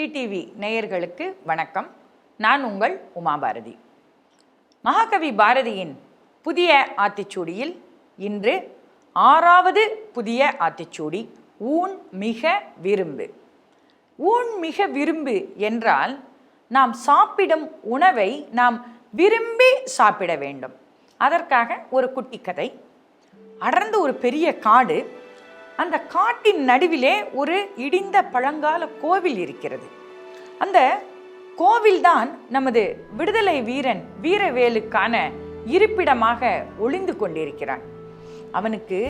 Sri TV நேயர்களுக்கு வணக்கம். நான் உங்கள் உமாபாரதி. மகாகவி பாரதியின் புதிய ஆத்திச்சூடியில் இன்று ஆறாவது புதிய ஆத்திச்சூடி ஊன் மிக விரும்பு. ஊன் மிக விரும்பு என்றால் நாம் சாப்பிடும் உணவை நாம் விரும்பி சாப்பிட வேண்டும். அதற்காக ஒரு குட்டி கதை. அடர்ந்த ஒரு பெரிய காடு அந்த காட்டின் நடுவிலே ஒரு இடிந்த பழங்கால கோவில் இருக்கிறது. அந்த கோவில்தான் நமது விடுதலை வீரன் வீரவேலுக்கான இருப்பிடமாக ஒளிந்து கொண்டிருக்கிறான். அவனுக்கு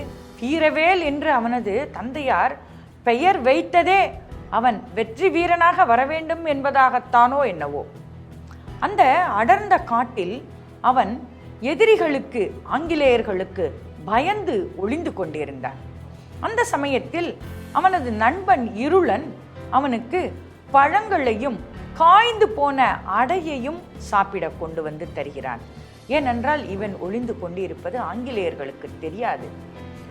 வீரவேல் என்று அவனது தந்தையார் பெயர் வைத்ததே அவன் வெற்றி வீரனாக வர வேண்டும் என்பதாகத்தானோ என்னவோ. அந்த அடர்ந்த காட்டில் அவன் எதிரிகளுக்கு ஆங்கிலேயர்களுக்கு பயந்து ஒளிந்து கொண்டிருந்தான். அந்த சமயத்தில் அவனது நண்பன் இருளன் அவனுக்கு பழங்களையும் காய்ந்து போன அடையையும் சாப்பிட கொண்டு வந்து தருகிறான். ஏனென்றால் இவன் ஒளிந்து கொண்டிருப்பது ஆங்கிலேயர்களுக்கு தெரியாது.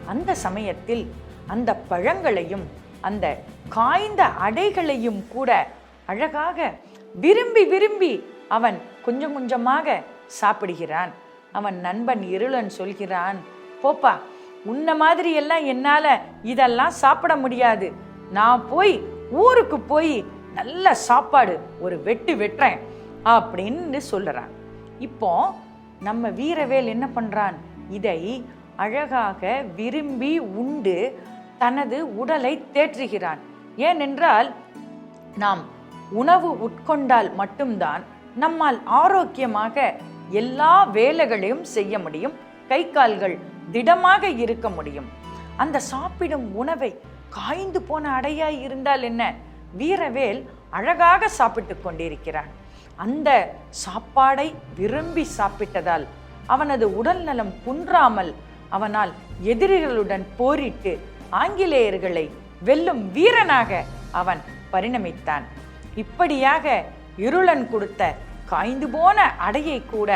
அந்த சமயத்தில் அந்த பழங்களையும் அந்த காய்ந்த அடைகளையும் கூட அழகாக விரும்பி விரும்பி அவன் கொஞ்சம் கொஞ்சமாக சாப்பிடுகிறான். அவன் நண்பன் இருளன் சொல்கிறான் போப்பா உன்ன மாதிரி எல்லாம் என்னால இதெல்லாம் சாப்பிட முடியாது. நான் போய் ஊருக்கு போய் நல்ல சாப்பாடு ஒரு வெட்டு வெட்டுறேன் அப்படின்னு சொல்லுறான் இப்போ நம்ம வீரவேல் என்ன பண்றான்? இதை அழகாக விரும்பி உண்டு தனது உடலை தேற்றுகிறான். ஏனென்றால் நாம் உணவு உட்கொண்டால் மட்டும்தான் நம்மால் ஆரோக்கியமாக எல்லா வேலைகளையும் செய்ய முடியும். கை கால்கள் திடமாக இருக்க முடியும். அந்த சாப்பிடும் உணவை காய்ந்து போன அடையாய் இருந்தால் என்ன? வீரவேல் அழகாக சாப்பிட்டு கொண்டிருக்கிறான். அந்த சாப்பாடை விரும்பி சாப்பிட்டதால் அவனது உடல் நலம் குன்றாமல் அவனால் எதிரிகளுடன் போரிட்டு ஆங்கிலேயர்களை வெல்லும் வீரனாக அவன் பரிணமித்தான். இப்படியாக இருளன் கொடுத்த காய்ந்து போன அடையை கூட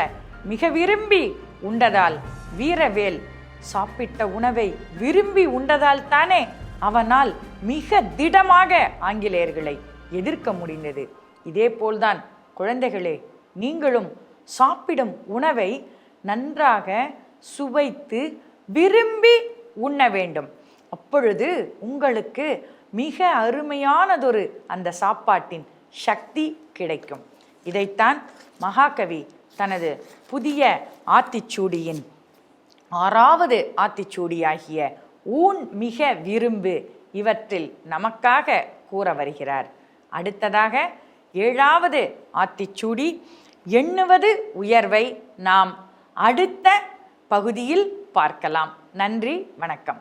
மிக விரும்பி உண்டதால் வீரவேல் சாப்பிட்ட உணவை விரும்பி உண்டதால் தானே அவனால் மிக திடமாக ஆங்கிலேயர்களை எதிர்க்க முடிந்தது. இதே போல்தான் குழந்தைகளே நீங்களும் சாப்பிடும் உணவை நன்றாக சுவைத்து விரும்பி உண்ண வேண்டும். அப்பொழுது உங்களுக்கு மிக அருமையானதொரு அந்த சாப்பாட்டின் சக்தி கிடைக்கும். இதைத்தான் மகாகவி தனது புதிய ஆத்திச்சூடியின் ஆறாவது ஆத்திச்சூடியாகிய ஊன் மிக விரும்பு இவற்றில் நமக்காக கூற வருகிறார். அடுத்ததாக ஏழாவது ஆத்திச்சூடி எண்ணுவது உயர்வை நாம் அடுத்த பகுதியில் பார்க்கலாம். நன்றி வணக்கம்.